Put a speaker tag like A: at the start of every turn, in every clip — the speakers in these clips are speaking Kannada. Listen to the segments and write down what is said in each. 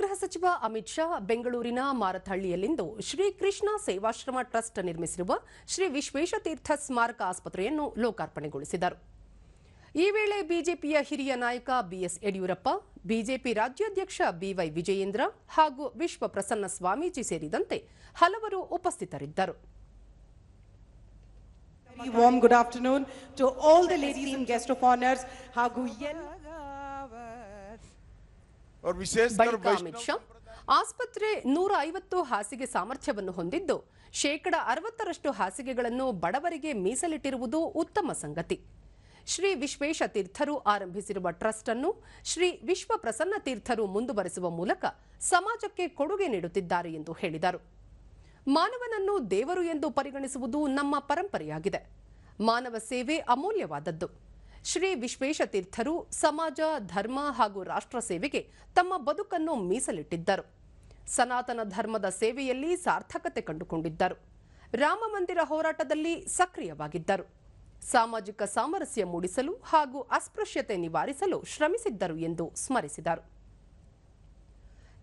A: ಗೃಹ ಸಚಿವ ಅಮಿತ್ ಶಾ ಬೆಂಗಳೂರಿನ ಮಾರತಹಳ್ಳಿಯಲ್ಲಿಂದು ಶ್ರೀ ಕೃಷ್ಣ ಸೇವಾಶ್ರಮ ಟ್ರಸ್ಟ್ ನಿರ್ಮಿಸಿರುವ ಶ್ರೀ ವಿಶ್ವೇಶತೀರ್ಥ ಸ್ಮಾರಕ ಆಸ್ಪತ್ರೆಯನ್ನು ಲೋಕಾರ್ಪಣೆಗೊಳಿಸಿದರು. ಈ ವೇಳೆ ಬಿಜೆಪಿಯ ಹಿರಿಯ ನಾಯಕ ಬಿಎಸ್ ಯಡಿಯೂರಪ್ಪ, ಬಿಜೆಪಿ ರಾಜ್ಯಾಧ್ಯಕ್ಷ ಬಿವೈ ವಿಜಯೇಂದ್ರ ಹಾಗೂ ವಿಶ್ವ ಪ್ರಸನ್ನ ಸ್ವಾಮೀಜಿ ಸೇರಿದಂತೆ ಹಲವರು ಉಪಸ್ಥಿತರಿದ್ದರು.
B: All the ladies and guest ಹಾಗೂ
A: ಅಮಿತ್ ಶಾ ಆಸ್ಪತ್ರೆ ನೂರ ಐವತ್ತು ಹಾಸಿಗೆ ಸಾಮರ್ಥ್ಯವನ್ನು ಹೊಂದಿದ್ದು ಶೇಕಡ ಅರವತ್ತರಷ್ಟು ಹಾಸಿಗೆಗಳನ್ನು ಬಡವರಿಗೆ ಮೀಸಲಿಟ್ಟಿರುವುದು ಉತ್ತಮ ಸಂಗತಿ. ಶ್ರೀ ವಿಶ್ವೇಶ ತೀರ್ಥರು ಆರಂಭಿಸಿರುವ ಟ್ರಸ್ಟ್ ಅನ್ನು ಶ್ರೀ ವಿಶ್ವ ಪ್ರಸನ್ನ ತೀರ್ಥರು ಮುಂದುವರೆಸುವ ಮೂಲಕ ಸಮಾಜಕ್ಕೆ ಕೊಡುಗೆ ನೀಡುತ್ತಿದ್ದಾರೆ ಎಂದು ಹೇಳಿದರು. ಮಾನವನನ್ನು ದೇವರು ಎಂದು ಪರಿಗಣಿಸುವುದು ನಮ್ಮ ಪರಂಪರೆಯಾಗಿದೆ. ಮಾನವ ಸೇವೆ ಅಮೂಲ್ಯವಾದದ್ದು. ಶ್ರೀ ವಿಶ್ವೇಶ ತೀರ್ಥರು ಸಮಾಜ, ಧರ್ಮ ಹಾಗೂ ರಾಷ್ಟ್ರ ಸೇವೆಗೆ ತಮ್ಮ ಬದುಕನ್ನು ಮೀಸಲಿಟ್ಟಿದ್ದರು. ಸನಾತನ ಧರ್ಮದ ಸೇವೆಯಲ್ಲಿ ಸಾರ್ಥಕತೆ ಕಂಡುಕೊಂಡಿದ್ದರು. ರಾಮ ಮಂದಿರ ಹೋರಾಟದಲ್ಲಿ ಸಕ್ರಿಯವಾಗಿದ್ದರು. ಸಾಮಾಜಿಕ ಸಾಮರಸ್ಯ ಮೂಡಿಸಲು ಹಾಗೂ ಅಸ್ಪೃಶ್ಯತೆ ನಿವಾರಿಸಲು ಶ್ರಮಿಸಿದ್ದರು ಎಂದು ಸ್ಮರಿಸಿದರು.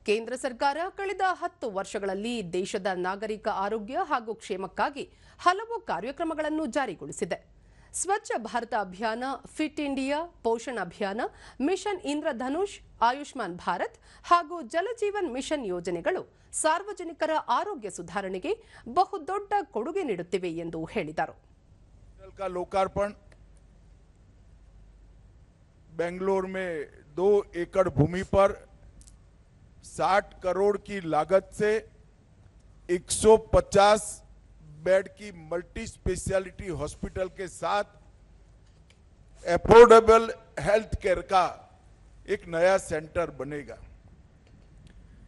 A: ಕೇಂದ್ರ ಸರ್ಕಾರ ಕಳೆದ ಹತ್ತು ವರ್ಷಗಳಲ್ಲಿ ದೇಶದ ನಾಗರಿಕ ಆರೋಗ್ಯ ಹಾಗೂ ಕ್ಷೇಮಕ್ಕಾಗಿ ಹಲವು ಕಾರ್ಯಕ್ರಮಗಳನ್ನು ಜಾರಿಗೊಳಿಸಿದೆ. ಸ್ವಚ್ಛ ಭಾರತ ಅಭಿಯಾನ ಫಿಟ್ ಇಂಡಿಯಾ ಪೋಷಣ್ ಅಭಿಯಾನ ಮಿಷನ್ ಇಂದ್ರಧನುಷ್ ಆಯುಷ್ಮಾನ್ ಭಾರತ್ ಹಾಗೂ ಜಲಜೀವನ್ ಮಿಷನ್ ಯೋಜನೆಗಳು ಸಾರ್ವಜನಿಕರ ಆರೋಗ್ಯ ಸುಧಾರಣೆಗೆ ಬಹುದೊಡ್ಡ ಕೊಡುಗೆ ನೀಡುತ್ತಿವೆ ಎಂದು ಹೇಳಿದರು
C: हॉस्पिटल का लोकार्पण बेंगलोर में दो एकड़ भूमि पर 60 करोड़ की लागत से 150 बेड की मल्टी स्पेशलिटी हॉस्पिटल के साथ एफोर्डेबल हेल्थ केयर का एक नया सेंटर बनेगा।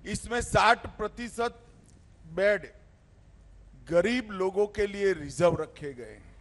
C: इसमें 60 प्रतिशत बेड गरीब लोगों के लिए रिज़र्व रखे गए हैं।